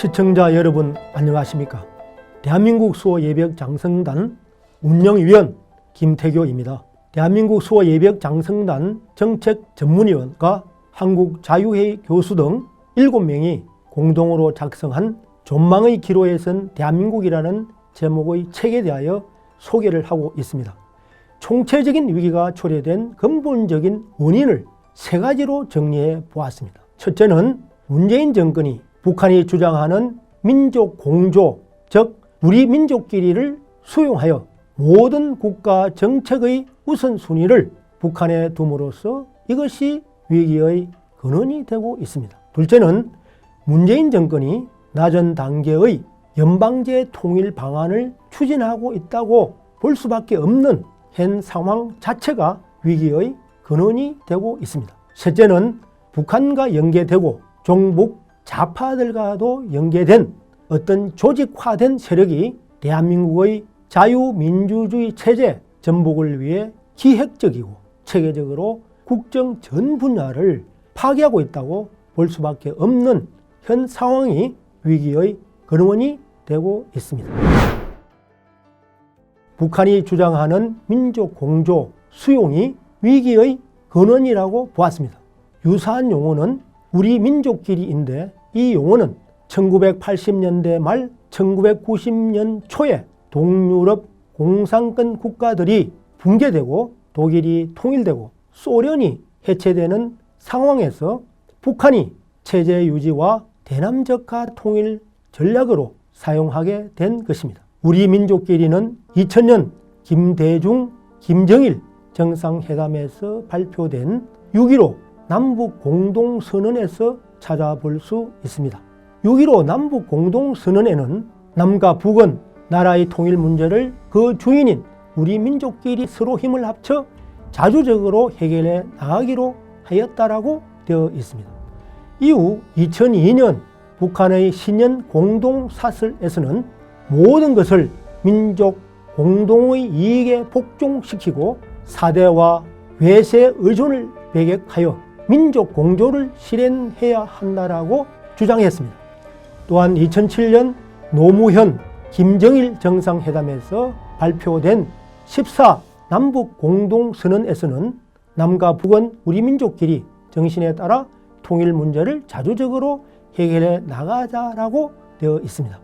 시청자 여러분 안녕하십니까? 대한민국 수호 예벽 장성단 운영위원 김태교입니다. 대한민국 수호 예벽 장성단 정책 전문위원과 한국 자유회의 교수 등 7명이 공동으로 작성한 존망의 기로에 선 대한민국이라는 제목의 책에 대하여 소개를 하고 있습니다. 총체적인 위기가 초래된 근본적인 원인을 세 가지로 정리해 보았습니다. 첫째는 문재인 정권이 북한이 주장하는 민족 공조, 즉 우리 민족끼리를 수용하여 모든 국가 정책의 우선순위를 북한에 둠으로써 이것이 위기의 근원이 되고 있습니다. 둘째는 문재인 정권이 낮은 단계의 연방제 통일 방안을 추진하고 있다고 볼 수밖에 없는 현 상황 자체가 위기의 근원이 되고 있습니다. 셋째는 북한과 연계되고 종북 좌파들과도 연계된 어떤 조직화된 세력이 대한민국의 자유민주주의 체제 전복을 위해 기획적이고 체계적으로 국정 전 분야를 파괴하고 있다고 볼 수밖에 없는 현 상황이 위기의 근원이 되고 있습니다. 북한이 주장하는 민족 공조 수용이 위기의 근원이라고 보았습니다. 유사한 용어는 우리 민족끼리인데 이 용어는 1980년대 말 1990년 초에 동유럽 공산권 국가들이 붕괴되고 독일이 통일되고 소련이 해체되는 상황에서 북한이 체제 유지와 대남적화 통일 전략으로 사용하게 된 것입니다. 우리 민족끼리는 2000년 김대중, 김정일 정상회담에서 발표된 6.15 남북 공동선언에서 찾아볼 수 있습니다. 6.15 남북 공동선언에는 남과 북은 나라의 통일 문제를 그 주인인 우리 민족끼리 서로 힘을 합쳐 자주적으로 해결해 나가기로 하였다라고 되어 있습니다. 이후 2002년 북한의 신년 공동사설에서는 모든 것을 민족 공동의 이익에 복종시키고 사대와 외세 의존을 배격하여 민족 공조를 실현해야 한다라고 주장했습니다. 또한 2007년 노무현 김정일 정상회담에서 발표된 14 남북 공동선언에서는 남과 북은 우리 민족끼리 정신에 따라 통일 문제를 자주적으로 해결해 나가자라고 되어 있습니다.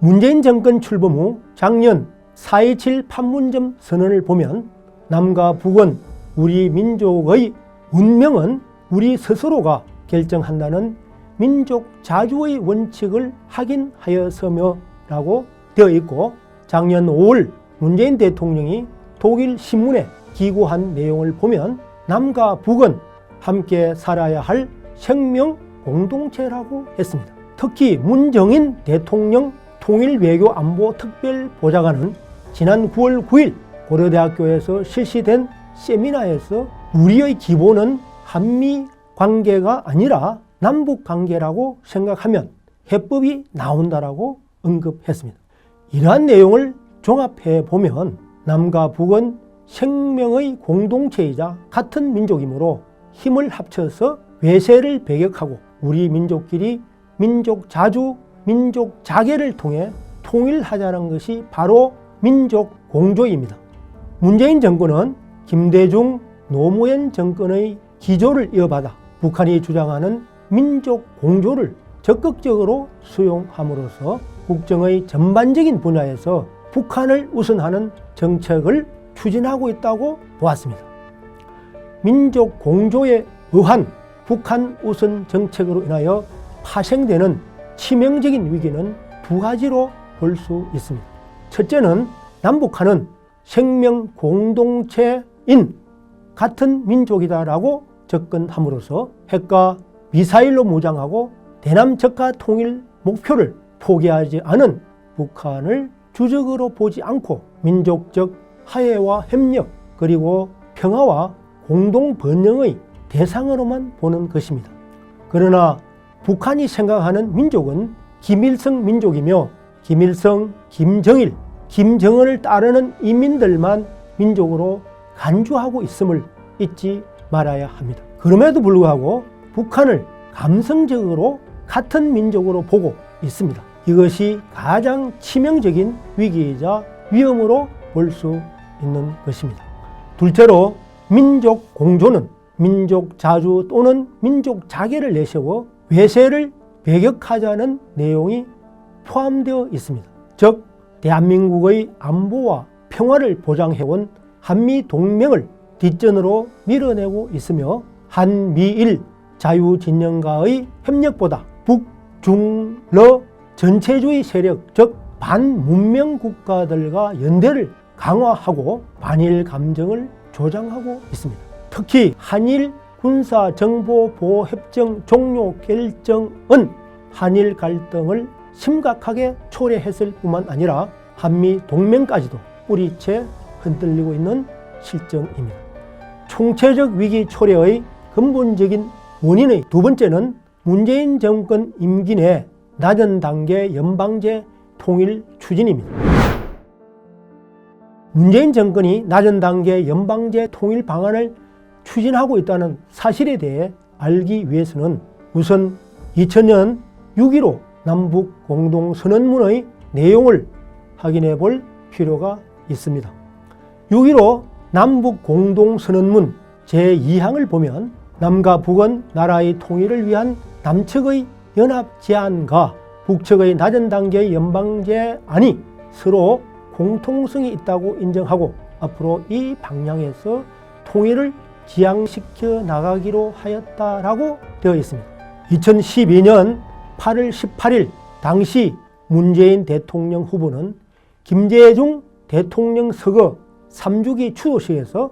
문재인 정권 출범 후 작년 4.27 판문점 선언을 보면 남과 북은 우리 민족의 운명은 우리 스스로가 결정한다는 민족 자주의 원칙을 확인하여서며 라고 되어 있고 작년 5월 문재인 대통령이 독일 신문에 기고한 내용을 보면 남과 북은 함께 살아야 할 생명 공동체라고 했습니다. 특히 문정인 대통령 통일 외교 안보 특별 보좌관은 지난 9월 9일 고려대학교에서 실시된 세미나에서 우리의 기본은 한미 관계가 아니라 남북 관계라고 생각하면 해법이 나온다라고 언급했습니다. 이러한 내용을 종합해 보면 남과 북은 생명의 공동체이자 같은 민족이므로 힘을 합쳐서 외세를 배격하고 우리 민족끼리 민족 자주, 민족 자계를 통해 통일하자는 것이 바로 민족 공조입니다. 문재인 정권은 김대중, 노무현 정권의 기조를 이어받아 북한이 주장하는 민족 공조를 적극적으로 수용함으로써 국정의 전반적인 분야에서 북한을 우선하는 정책을 추진하고 있다고 보았습니다. 민족 공조에 의한 북한 우선 정책으로 인하여 파생되는 치명적인 위기는 두 가지로 볼 수 있습니다. 첫째는 남북한은 생명 공동체인 같은 민족이다라고 접근함으로써 핵과 미사일로 무장하고 대남 적화 통일 목표를 포기하지 않은 북한을 주적으로 보지 않고 민족적 화해와 협력 그리고 평화와 공동 번영의 대상으로만 보는 것입니다. 그러나 북한이 생각하는 민족은 김일성 민족이며 김일성, 김정일, 김정은을 따르는 인민들만 민족으로 간주하고 있음을 잊지 말아야 합니다. 그럼에도 불구하고 북한을 감성적으로 같은 민족으로 보고 있습니다. 이것이 가장 치명적인 위기이자 위험으로 볼 수 있는 것입니다. 둘째로 민족 공조는 민족 자주 또는 민족 자계를 내세워 외세를 배격하자는 내용이 포함되어 있습니다. 즉 대한민국의 안보와 평화를 보장해온 한미 동맹을 뒷전으로 밀어내고 있으며 한미일 자유진영가의 협력보다 북, 중, 러 전체주의 세력 즉 반문명 국가들과 연대를 강화하고 반일 감정을 조장하고 있습니다. 특히 한일 군사 정보 보호 협정 종료 결정은 한일 갈등을 심각하게 초래했을 뿐만 아니라 한미 동맹까지도 뿌리채 흔들리고 있는 실정입니다. 총체적 위기 초래의 근본적인 원인의 두 번째는 문재인 정권 임기 내 낮은 단계 연방제 통일 추진입니다. 문재인 정권이 낮은 단계 연방제 통일 방안을 추진하고 있다는 사실에 대해 알기 위해서는 우선 2000년 6.15 남북 공동선언문의 내용을 확인해 볼 필요가 있습니다. 6.15 남북 공동선언문 제2항을 보면 남과 북은 나라의 통일을 위한 남측의 연합 제안과 북측의 낮은 단계의 연방제 안이 서로 공통성이 있다고 인정하고 앞으로 이 방향에서 통일을 지향시켜 나가기로 하였다라고 되어 있습니다. 2012년 8월 18일 당시 문재인 대통령 후보는 김대중 대통령 서거 3주기 추도식에서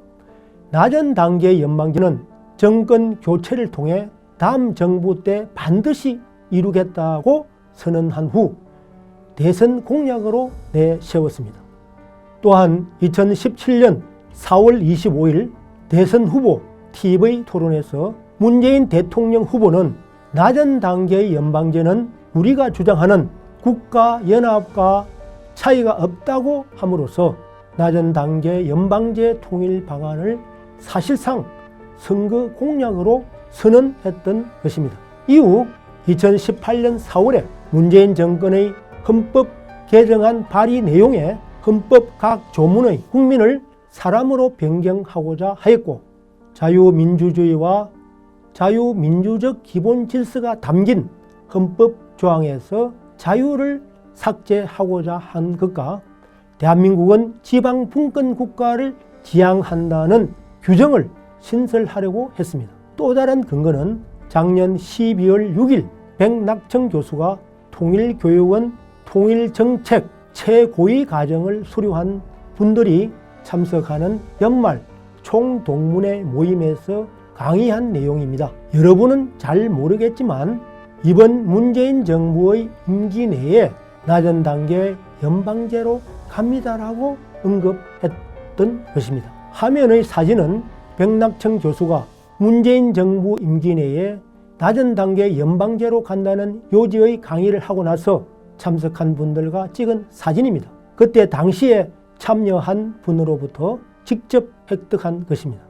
낮은 단계의 연방제는 정권 교체를 통해 다음 정부 때 반드시 이루겠다고 선언한 후 대선 공약으로 내세웠습니다. 또한 2017년 4월 25일 대선 후보 TV 토론에서 문재인 대통령 후보는 낮은 단계의 연방제는 우리가 주장하는 국가 연합과 차이가 없다고 함으로써 낮은 단계 연방제 통일 방안을 사실상 선거 공약으로 선언했던 것입니다. 이후 2018년 4월에 문재인 정권의 헌법 개정안 발의 내용에 헌법 각 조문의 국민을 사람으로 변경하고자 하였고 자유민주주의와 자유민주적 기본 질서가 담긴 헌법 조항에서 자유를 삭제하고자 한 것과 대한민국은 지방 분권 국가를 지향한다는 규정을 신설하려고 했습니다. 또 다른 근거는 작년 12월 6일 백낙청 교수가 통일교육원 통일정책 최고위 과정을 수료한 분들이 참석하는 연말 총동문회 모임에서 강의한 내용입니다. 여러분은 잘 모르겠지만 이번 문재인 정부의 임기 내에 낮은 단계 연방제로 갑니다라고 언급했던 것입니다. 화면의 사진은 백낙청 교수가 문재인 정부 임기 내에 낮은 단계 연방제로 간다는 요지의 강의를 하고 나서 참석한 분들과 찍은 사진입니다. 그때 당시에 참여한 분으로부터 직접 획득한 것입니다.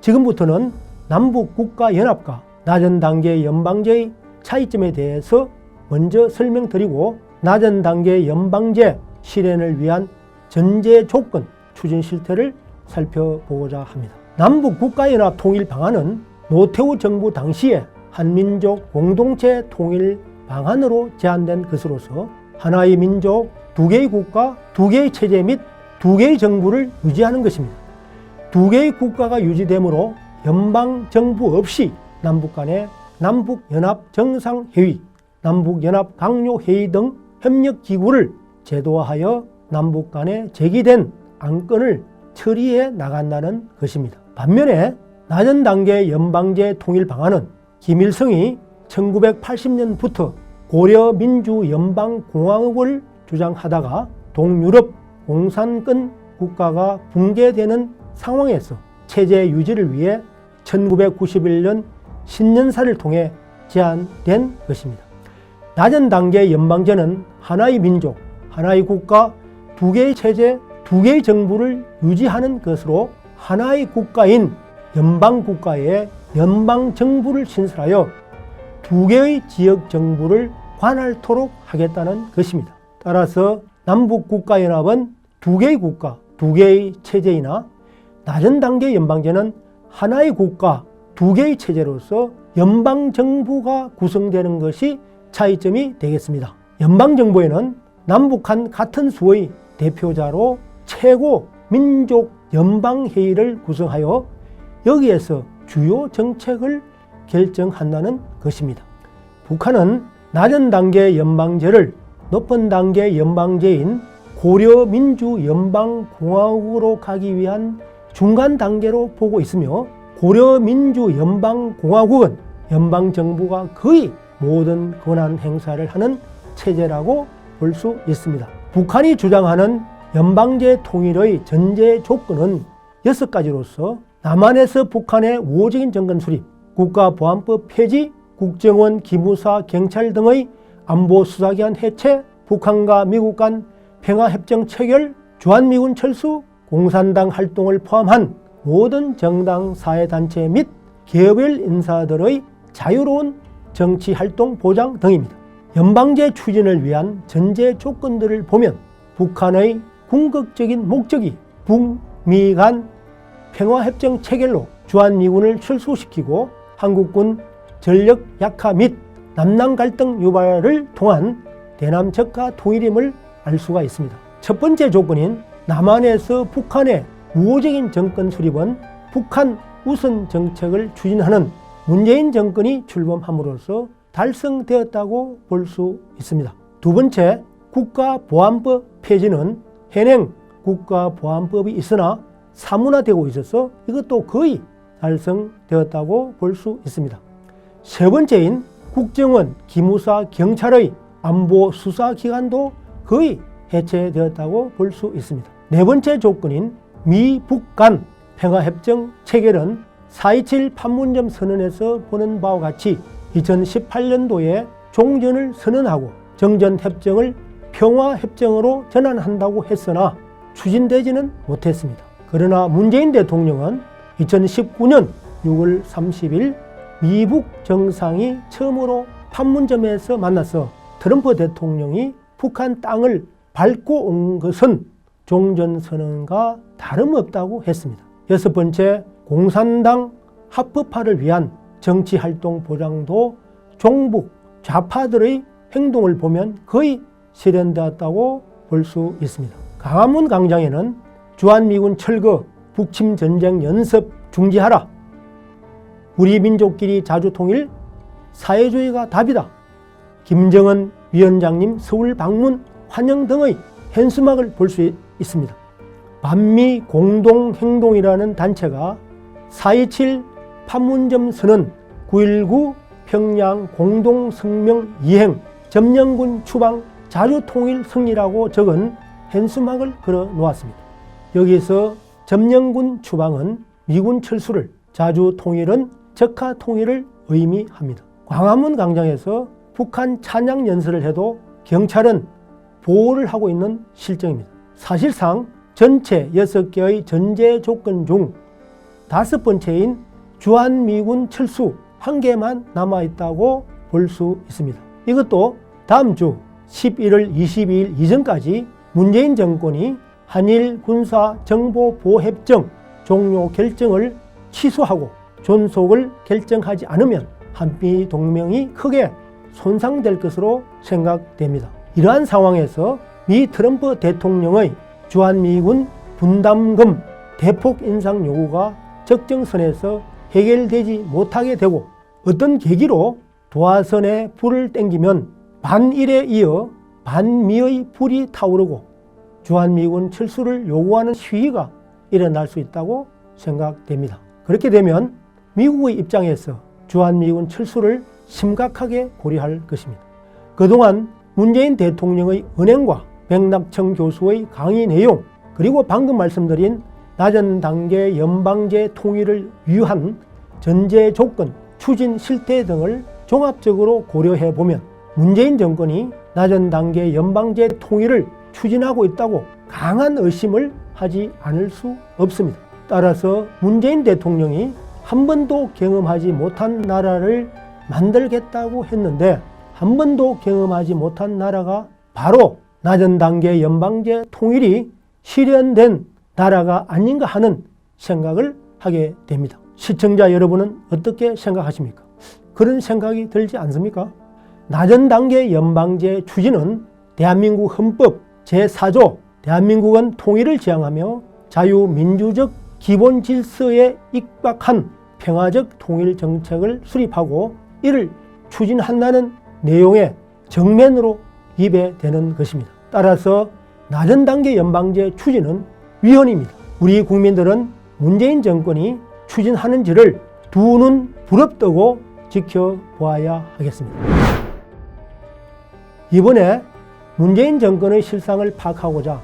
지금부터는 남북 국가 연합과 낮은 단계 연방제의 차이점에 대해서 먼저 설명드리고 낮은 단계 연방제 실현을 위한 전제 조건 추진 실태를 살펴보고자 합니다. 남북 국가연합 통일 방안은 노태우 정부 당시에 한민족 공동체 통일 방안으로 제안된 것으로서 하나의 민족, 두 개의 국가, 두 개의 체제 및 두 개의 정부를 유지하는 것입니다. 두 개의 국가가 유지되므로 연방 정부 없이 남북 간의 남북 연합 정상 회의, 남북 연합 강요 회의 등 협력 기구를 제도화하여 남북 간에 제기된 안건을 처리해 나간다는 것입니다. 반면에 낮은 단계 연방제 통일 방안은 김일성이 1980년부터 고려 민주 연방 공화국을 주장하다가 동유럽 공산권 국가가 붕괴되는 상황에서 체제 유지를 위해 1991년 신년사를 통해 제안된 것입니다. 낮은 단계 연방제는 하나의 민족, 하나의 국가, 두 개의 체제, 두 개의 정부를 유지하는 것으로 하나의 국가인 연방 국가에 연방 정부를 신설하여 두 개의 지역 정부를 관할토록 하겠다는 것입니다. 따라서 남북국가연합은 두 개의 국가, 두 개의 체제이나 낮은 단계 연방제는 하나의 국가, 두 개의 체제로서 연방정부가 구성되는 것이 차이점이 되겠습니다. 연방정부에는 남북한 같은 수의 대표자로 최고 민족 연방회의를 구성하여 여기에서 주요 정책을 결정한다는 것입니다. 북한은 낮은 단계 연방제를 높은 단계 연방제인 고려민주연방공화국으로 가기 위한 중간 단계로 보고 있으며 고려민주연방공화국은 연방정부가 거의 모든 권한 행사를 하는 체제라고 볼 수 있습니다. 북한이 주장하는 연방제 통일의 전제 조건은 여섯 가지로서 남한에서 북한의 우호적인 정권 수립, 국가보안법 폐지, 국정원, 기무사, 경찰 등의 안보 수사기관 해체, 북한과 미국 간 평화협정 체결, 주한미군 철수, 공산당 활동을 포함한 모든 정당 사회단체 및 개별 인사들의 자유로운 정치 활동 보장 등입니다. 연방제 추진을 위한 전제 조건들을 보면 북한의 궁극적인 목적이 북미 간 평화협정 체결로 주한미군을 철수시키고 한국군 전력 약화 및 남남 갈등 유발을 통한 대남 적화 통일임을 알 수가 있습니다. 첫 번째 조건인 남한에서 북한의 우호적인 정권 수립은 북한 우선 정책을 추진하는 문재인 정권이 출범함으로써 달성되었다고 볼 수 있습니다. 두 번째, 국가보안법 폐지는 현행 국가보안법이 있으나 사문화되고 있어서 이것도 거의 달성되었다고 볼 수 있습니다. 세 번째인 국정원, 기무사, 경찰의 안보 수사 기관도 거의 해체되었다고 볼 수 있습니다. 네 번째 조건인 미, 북 간 평화협정 체결은 4.27 판문점 선언에서 보는 바와 같이 2018년도에 종전을 선언하고 정전협정을 평화협정으로 전환한다고 했으나 추진되지는 못했습니다. 그러나 문재인 대통령은 2019년 6월 30일 미북 정상이 처음으로 판문점에서 만나서 트럼프 대통령이 북한 땅을 밟고 온 것은 종전선언과 다름없다고 했습니다. 여섯 번째, 공산당 합법화를 위한 정치활동 보장도 종북 좌파들의 행동을 보면 거의 실현되었다고 볼 수 있습니다. 강화문 광장에는 주한미군 철거, 북침 전쟁 연습 중지하라. 우리 민족끼리 자주 통일, 사회주의가 답이다. 김정은 위원장님 서울 방문 환영 등의 현수막을 볼 수 있습니다. 반미 공동행동이라는 단체가 4.27 판문점 선언 9.19 평양 공동성명 이행 점령군 추방 자주통일 승리라고 적은 현수막을 걸어 놓았습니다. 여기서 점령군 추방은 미군 철수를 자주통일은 적화통일을 의미합니다. 광화문 광장에서 북한 찬양 연설을 해도 경찰은 보호를 하고 있는 실정입니다. 사실상 전체 6개의 전제 조건 중 다섯 번째인 주한미군 철수 한 개만 남아 있다고 볼 수 있습니다. 이것도 다음 주 11월 22일 이전까지 문재인 정권이 한일 군사 정보 보호 협정 종료 결정을 취소하고 존속을 결정하지 않으면 한미 동맹이 크게 손상될 것으로 생각됩니다. 이러한 상황에서 미 트럼프 대통령의 주한미군 분담금 대폭 인상 요구가 적정선에서 해결되지 못하게 되고 어떤 계기로 도화선에 불을 땡기면 반일에 이어 반미의 불이 타오르고 주한미군 철수를 요구하는 시위가 일어날 수 있다고 생각됩니다. 그렇게 되면 미국의 입장에서 주한미군 철수를 심각하게 고려할 것입니다. 그동안 문재인 대통령의 은행과 백낙청 교수의 강의 내용 그리고 방금 말씀드린 낮은 단계 연방제 통일을 위한 전제 조건, 추진 실태 등을 종합적으로 고려해 보면 문재인 정권이 낮은 단계 연방제 통일을 추진하고 있다고 강한 의심을 하지 않을 수 없습니다. 따라서 문재인 대통령이 한 번도 경험하지 못한 나라를 만들겠다고 했는데 한 번도 경험하지 못한 나라가 바로 낮은 단계 연방제 통일이 실현된 나라가 아닌가 하는 생각을 하게 됩니다. 시청자 여러분은 어떻게 생각하십니까? 그런 생각이 들지 않습니까? 낮은 단계 연방제 추진은 대한민국 헌법 제4조 대한민국은 통일을 지향하며 자유민주적 기본 질서에 입각한 평화적 통일 정책을 수립하고 이를 추진한다는 내용의 정면으로 위배되는 것입니다. 따라서 낮은 단계 연방제 추진은 위헌입니다. 우리 국민들은 문재인 정권이 추진하는지를 두 눈 부릅뜨고 지켜보아야 하겠습니다. 이번에 문재인 정권의 실상을 파악하고자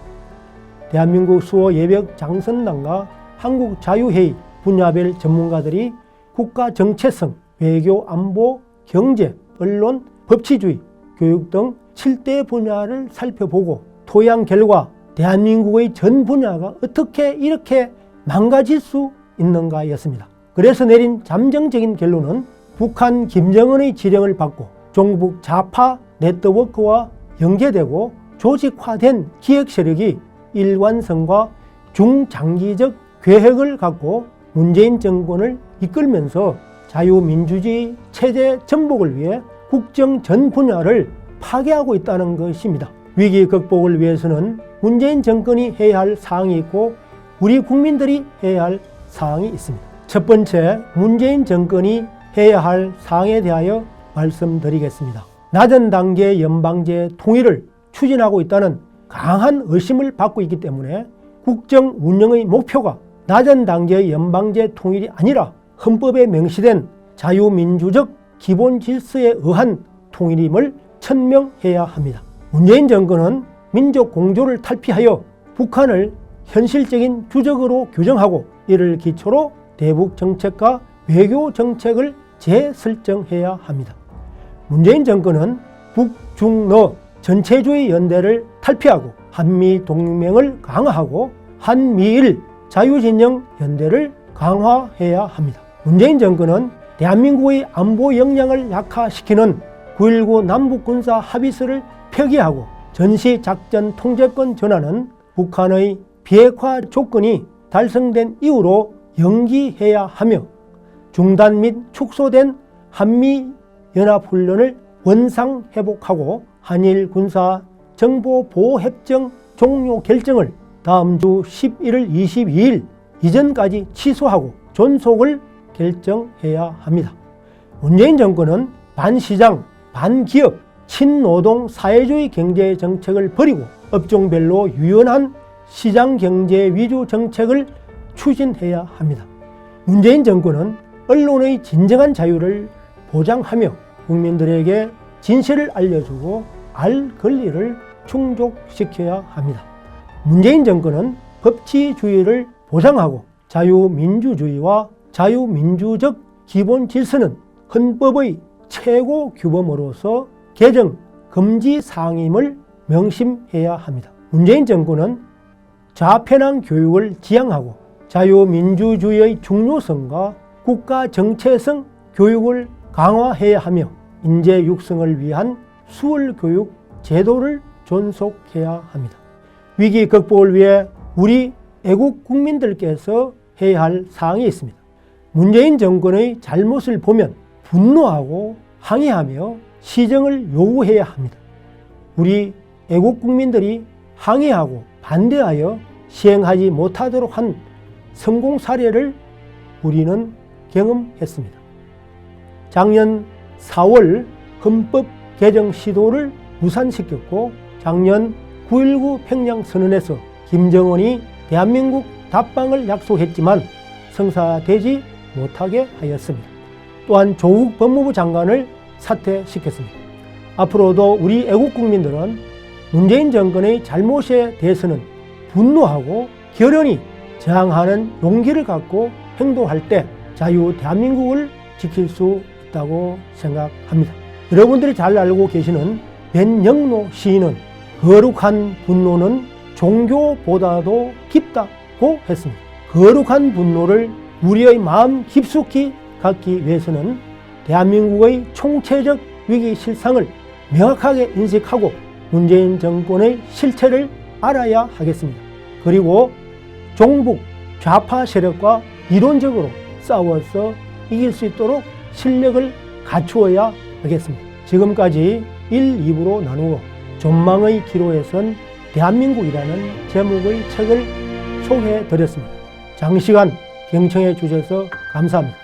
대한민국 수호 예벽 장선당과 한국 자유회의 분야별 전문가들이 국가 정체성, 외교, 안보, 경제, 언론, 법치주의, 교육 등 7대 분야를 살펴보고 토양 결과 대한민국의 전 분야가 어떻게 이렇게 망가질 수 있는가였습니다. 그래서 내린 잠정적인 결론은 북한 김정은의 지령을 받고 종북 좌파 네트워크와 연계되고 조직화된 기획 세력이 일관성과 중장기적 계획을 갖고 문재인 정권을 이끌면서 자유민주주의 체제 전복을 위해 국정 전 분야를 파괴하고 있다는 것입니다. 위기 극복을 위해서는 문재인 정권이 해야 할 사항이 있고 우리 국민들이 해야 할 사항이 있습니다. 첫 번째, 문재인 정권이 해야 할 사항에 대하여 말씀드리겠습니다. 낮은 단계 연방제 통일을 추진하고 있다는 강한 의심을 받고 있기 때문에 국정 운영의 목표가 낮은 단계의 연방제 통일이 아니라 헌법에 명시된 자유민주적 기본 질서에 의한 통일임을 천명해야 합니다. 문재인 정권은 민족 공조를 탈피하여 북한을 현실적인 주적으로 규정하고 이를 기초로 대북 정책과 외교 정책을 재설정해야 합니다. 문재인 정권은 북중러 전체주의 연대를 탈피하고 한미 동맹을 강화하고 한미일 자유진영 연대를 강화해야 합니다. 문재인 정권은 대한민국의 안보 역량을 약화시키는 9.19 남북군사 합의서를 폐기하고 전시작전 통제권 전환은 북한의 비핵화 조건이 달성된 이후로 연기해야 하며 중단 및 축소된 한미 연합훈련을 원상 회복하고 한일 군사 정보 보호 협정 종료 결정을 다음 주 11월 22일 이전까지 취소하고 존속을 결정해야 합니다. 문재인 정권은 반시장, 반기업, 친노동 사회주의 경제 정책을 버리고 업종별로 유연한 시장 경제 위주 정책을 추진해야 합니다. 문재인 정권은 언론의 진정한 자유를 보장하며 국민들에게 진실을 알려주고 알 권리를 충족시켜야 합니다. 문재인 정권은 법치주의를 보장하고 자유민주주의와 자유민주적 기본 질서는 헌법의 최고 규범으로서 개정 금지 사항임을 명심해야 합니다. 문재인 정권은 좌편향 교육을 지향하고 자유민주주의의 중요성과 국가 정체성 교육을 강화해야 하며 인재 육성을 위한 수월 교육 제도를 존속해야 합니다. 위기 극복을 위해 우리 애국 국민들께서 해야 할 사항이 있습니다. 문재인 정권의 잘못을 보면 분노하고 항의하며 시정을 요구해야 합니다. 우리 애국 국민들이 항의하고 반대하여 시행하지 못하도록 한 성공 사례를 우리는 경험했습니다. 작년 4월 헌법 개정 시도를 무산시켰고 작년 9.19 평양 선언에서 김정은이 대한민국 답방을 약속했지만 성사되지 못하게 하였습니다. 또한 조국 법무부 장관을 사퇴시켰습니다. 앞으로도 우리 애국 국민들은 문재인 정권의 잘못에 대해서는 분노하고 결연히 저항하는 용기를 갖고 행동할 때 자유 대한민국을 지킬 수 있다고 생각합니다. 여러분들이 잘 알고 계시는 변영로 시인은 거룩한 분노는 종교보다도 깊다고 했습니다. 거룩한 분노를 우리의 마음 깊숙이 갖기 위해서는 대한민국의 총체적 위기 실상을 명확하게 인식하고 문재인 정권의 실체를 알아야 하겠습니다. 그리고 종북 좌파 세력과 이론적으로 싸워서 이길 수 있도록 실력을 갖추어야 하겠습니다. 지금까지 1, 2부로 나누어 전망의 기로에 선 대한민국이라는 제목의 책을 소개해 드렸습니다. 장시간 경청해 주셔서 감사합니다.